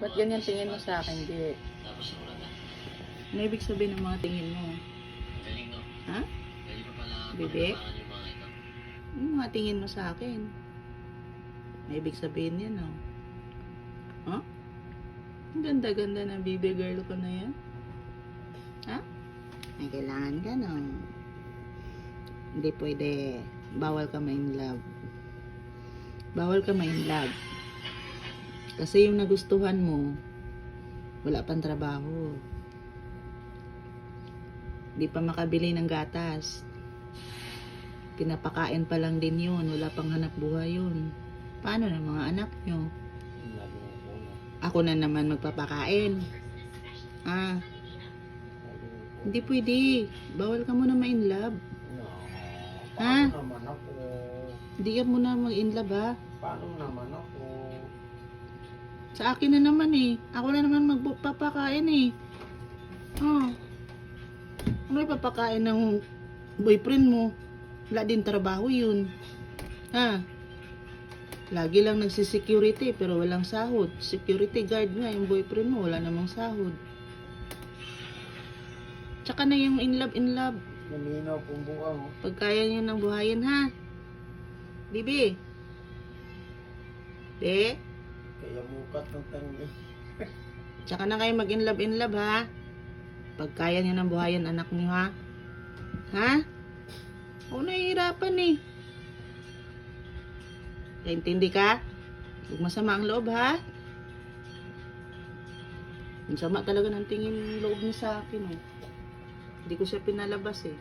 Ba't ganyan tingin mo sa akin, di? Ano ibig sabihin ng mga tingin mo? Ha? Bebe? Ano mga tingin mo sa akin? May ibig sabihin yan, oh. Ha? Ang ganda-ganda ng baby girl ko na yan. Ha? May kailangan ka, no? Hindi pwede. Bawal ka ma-in love. Bawal ka ma-in love. Kasi yung nagustuhan mo, wala pang trabaho. Di pa makabili ng gatas. Pinapakain pa lang din yun. Wala pang hanap buhay yun. Paano ng mga anak nyo? Ako na naman magpapakain. Ah, hindi pwede. Bawal ka muna ma-in love. Ha? Hindi ka muna mag-in love ha. Paano naman ako? Sa akin na naman eh. Ako na naman magpapakain eh. Oh. Ano ipapakain ng boyfriend mo? Wala din trabaho yun. Ha? Lagi lang nagsisecurity pero walang sahod. Security guard nga yung boyfriend mo. Wala namang sahod. Tsaka na yung in love, in love. Malinaw pong buwang. Pag kaya nyo ng buhayin ha. Bibi. De. Kaya mukat ng tangi. Tsaka na kayo mag in love in love ha. Pag kaya niyo ng buhayan anak niyo ha. Ha? Ako nahihirapan eh. Naintindi ka? Huwag masama ang loob ha. Ang sama talaga ng tingin ng loob niya sa akin eh. Hindi ko siya pinalabas eh.